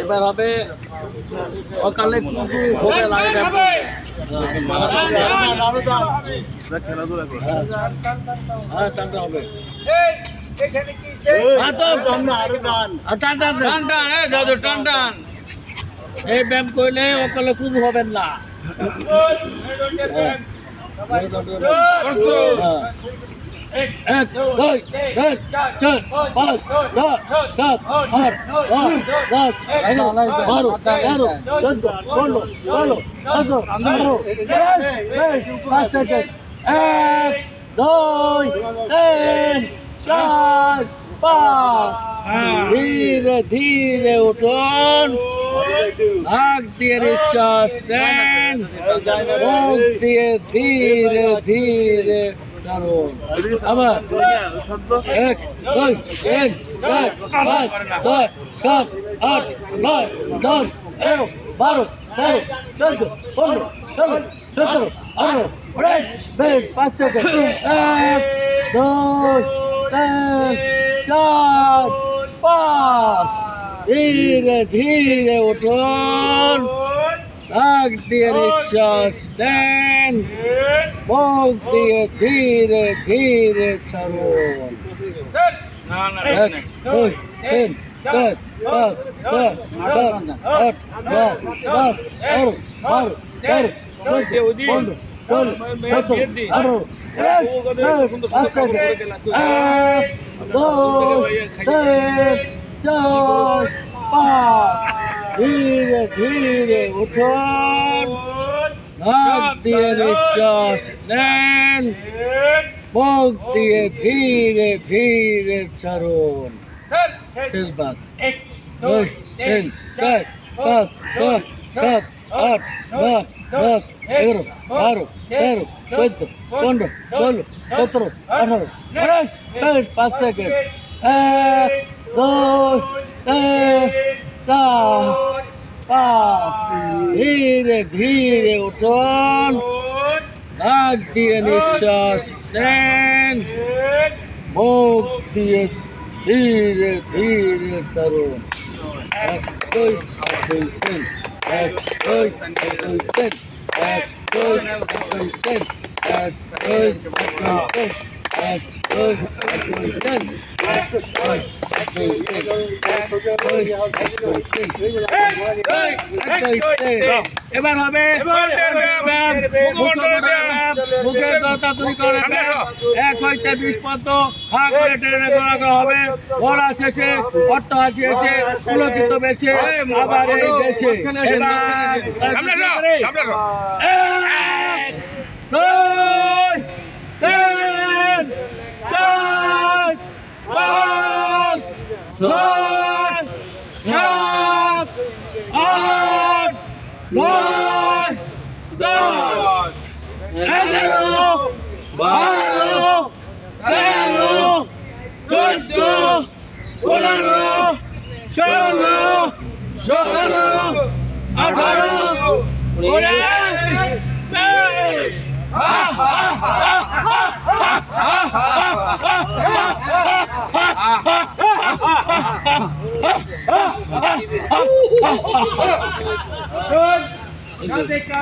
এবার হবে সকালে কুকু হবে খেলাধুলা করে হ্যাঁ টানটা হ্যাঁ এই ব্যায়াম করলে অকালে কুকু হবেন না হ্যাঁ। হ্যাঁ। এক দুই তিন চার পাঁচ ছয় সাত আট নয় দশ এগারো বারো তেরো চোদ্দ পনেরো ষোলো সতেরো আঠারো উনিশ বিশ পাঁচ সেকেন্ড এক দুই তিন চার পাঁচ ধীরে ধীরে উঠুন নাক দিয়ে নিঃশ্বাস নেন মুখ দিয়ে ধীরে ধীরে ছাড়ুন এক দুই তিন চার পাঁচ ছয় সাত আট নয় দশ এগারো বারো তেরো চোদ্দ পনেরো ষোলো সতেরো আঠারো উনিশ বিশ পাঁচ থেকে এক দুই তিন চার পাঁচ ধীরে ধীরে উঠুন নাক দিয়ে নিঃশ্বাস নেন মুখ দিয়ে ধীরে ধীরে ছাড়ুন এক দুই তিন চার পাঁচ ছয় সাত আট নয় দশ এগারো বারো তেরো চোদ্দ পনেরো ষোলো সতেরো আঠারো উনিশ পাঁচ থেকে এক দুই তিন চার পাঁচ ধীরে ধীরে উঠুন নাক দিয়ে নিঃশ্বাস নেন মুখ দিয়ে ধীরে ধীরে ছাড়ুন শেষবার দুই তিন চার পাঁচ ছয় সাত আট নয় দশ এগারো বারো তেরো চোদ্দ পনেরো ষোলো সতেরো আঠারো উনিশ বিশ পাঁচ সেকেন্ড এক দুই তিন চার পাঁচ ধীরে ধীরে উঠুন নাক দিয়ে নিঃশ্বাস নেন। মুখ দিয়ে ধীরে ধীরে সরুন। এক দুই এক দুই তিন এক দুই এক দুই তিন এক দুই এক দুই তিন এক দুই এক দুই তিন এক দুই এক দুই তিন এবার হবে। মুখে দতাতুরি করে এক হইতে বিশ পর্যন্ত ভাগ করে ট্রেনে করা হবে। ঘোড়া শেষে অর্থ আছে এসে পুলকিত বেশে আবার এই দেশে। এবার এক দুই তিন চার পাঁচ ছয় সাত আট নয় দশ এগারো বারো তেরো চোদ্দ পনেরো ষোলো সতেরো আঠারো উনিশ বিশ Good.